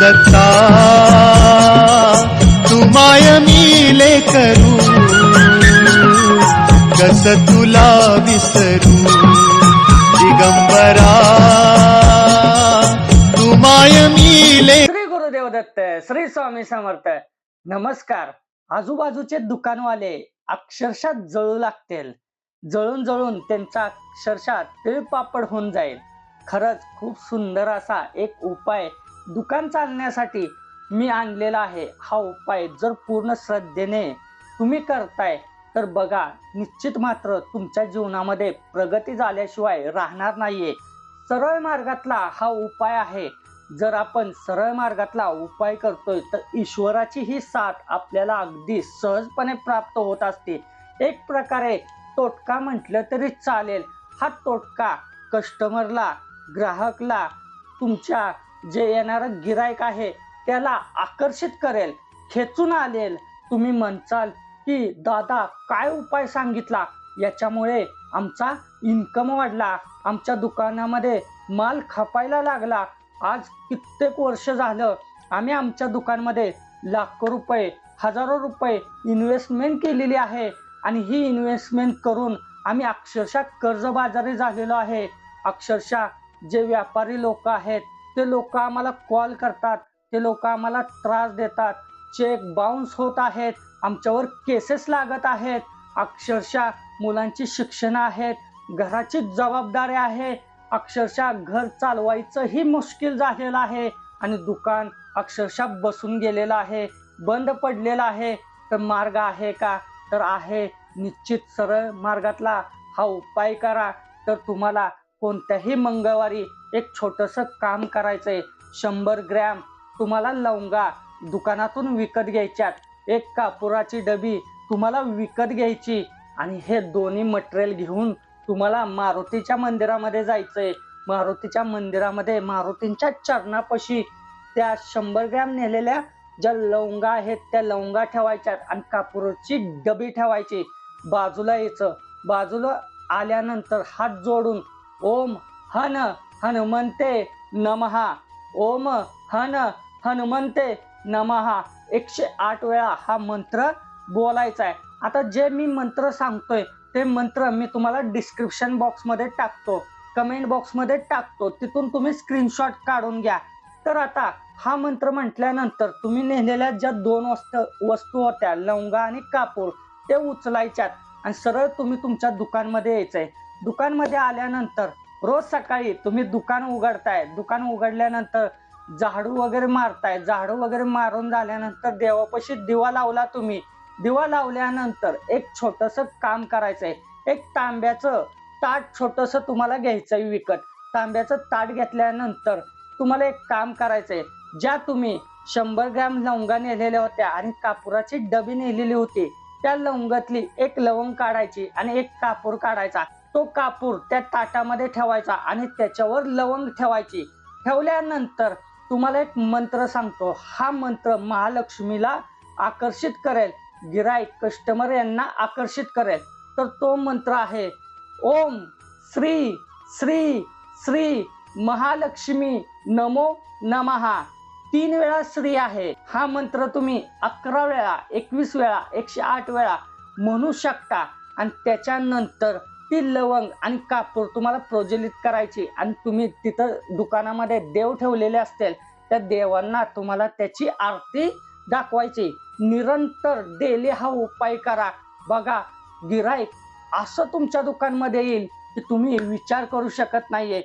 दत्ता तुमाय मिले करू कस तुला विसरू दिगंबरा तुमाय मिले श्री गुरुदेव दत्त श्री स्वामी समर्थ नमस्कार. आजूबाजूचे दुकानवाले अक्षरशः जळू लागतील. जळून जळून त्यांचा अक्षरशः तिळपापड होऊन जाईल. खरंच खूप सुंदर असा एक उपाय दुकान चालण्यासाठी मी आणलेला आहे. हा उपाय जर पूर्ण श्रद्धेने तुम्ही करताय तर बघा निश्चित मात्र तुमच्या जीवनामध्ये प्रगती झाल्याशिवाय राहणार नाहीये. सरळ मार्गातला हा उपाय आहे. जर आपण सरळ मार्गातला उपाय करतोय तर ईश्वराची ही साथ आपल्याला अगदी सहजपणे प्राप्त होत असते. एक प्रकारे तोटका म्हटलं तरी चालेल. हा तोटका कस्टमरला ग्राहकला तुमच्या जे येणारं गिरायक आहे त्याला आकर्षित करेल खेचून आलेल तुम्ही म्हणचाल की दादा काय उपाय सांगितला? याच्यामुळे आमचा इन्कम वाढला. आमच्या दुकानामध्ये माल खपायला लागला. आज कित्येक वर्ष झालं आम्ही आमच्या दुकानमध्ये लाखो रुपये हजारो रुपये इन्व्हेस्टमेंट केलेली आहे आणि ही इन्व्हेस्टमेंट करून आम्ही अक्षरशः कर्जबाजारी झालेलो आहे. अक्षरशः जे व्यापारी लोक आहेत ते लोक आम्हाला कॉल करतात ते लोक आम्हाला त्रास देतात. चेक बाउन्स होत आहेत आमच्यावर केसेस लागत आहेत. अक्षरशः मुलांची शिक्षण आहेत घराची जबाबदारी आहे. अक्षरशः घर चालवायचंही मुश्किल झालेलं आहे आणि दुकान अक्षरशः बसून गेलेलं आहे बंद पडलेलं आहे. तर मार्ग आहे का? तर आहे. निश्चित सरळ मार्गातला हा उपाय करा. तर तुम्हाला कोणत्याही मंगळवारी एक छोटंसं काम करायचंय. शंभर ग्रॅम तुम्हाला लवंगा दुकानातून विकत घ्यायच्यात. एक कापुराची डबी तुम्हाला विकत घ्यायची. आणि हे दोन्ही मटेरियल घेऊन तुम्हाला मारुतीच्या मंदिरामध्ये जायचंय. मारुतीच्या मंदिरामध्ये मारुतींच्या चरणापाशी त्या शंभर ग्रॅम नेलेल्या ज्या लवंगा आहेत त्या लवंगा ठेवायच्यात आणि कापूरची डबी ठेवायची. बाजूला यायचं. बाजूला आल्यानंतर हात जोडून ओम हन हनुमंते नमहा ओम हन हनुमंते नमहा एकशे आठ वेळा हा मंत्र बोलायचा आहे. आता जे मी मंत्र सांगतोय ते मंत्र मी तुम्हाला डिस्क्रिप्शन बॉक्समध्ये टाकतो. कमेंट बॉक्समध्ये टाकतो. तिथून तुम्ही स्क्रीनशॉट काढून घ्या. तर आता हा मंत्र म्हटल्यानंतर तुम्ही नेलेल्या ज्या दोन वस्त वस्तू होत्या लवंगा आणि कापूर ते उचलायच्यात. आणि सरळ तुम्ही तुमच्या दुकानमध्ये यायचं आहे दुकानमध्ये आल्यानंतर रोज सकाळी तुम्ही दुकान उघडताय दुकान उघडल्यानंतर झाडू वगैरे मारताय झाडू वगैरे मारून झाल्यानंतर देवापाशी दिवा लावला तुम्ही. दिवा लावल्यानंतर एक छोटस काम करायचंय. एक तांब्याचं ताट छोटस तुम्हाला घ्यायचंय विकत. तांब्याचं ताट घेतल्यानंतर तुम्हाला एक काम करायचंय. ज्या तुम्ही शंभर ग्रॅम लवंगा नेलेल्या होत्या आणि कापुराची डबी नेलेली होती त्या लवंगातली एक लवंग काढायची आणि एक कापूर काढायचा. तो कापूर त्या ताटामध्ये ठेवायचा आणि त्याच्यावर लवंग ठेवायची. ठेवल्यानंतर तुम्हाला एक मंत्र सांगतो. हा मंत्र महालक्ष्मीला आकर्षित करेल. गिराईक कस्टमर यांना आकर्षित करेल. तर तो मंत्र आहे ओम श्री श्री श्री महालक्ष्मी नमो नमहा तीन वेळा श्री आहे. हा मंत्र तुम्ही अकरा वेळा एकवीस वेळा एकशे आठ वेळा म्हणू शकता. आणि त्याच्यानंतर ती लवंग आणि कापूर तुम्हाला प्रज्वलित करायची आणि तुम्ही तिथं दुकानामध्ये देव ठेवलेले असतील त्या देवांना तुम्हाला त्याची आरती दाखवायची. निरंतर डेली हा उपाय करा. बघा गिराईक असं तुमच्या दुकानमध्ये येईल की तुम्ही विचार करू शकत नाहीये.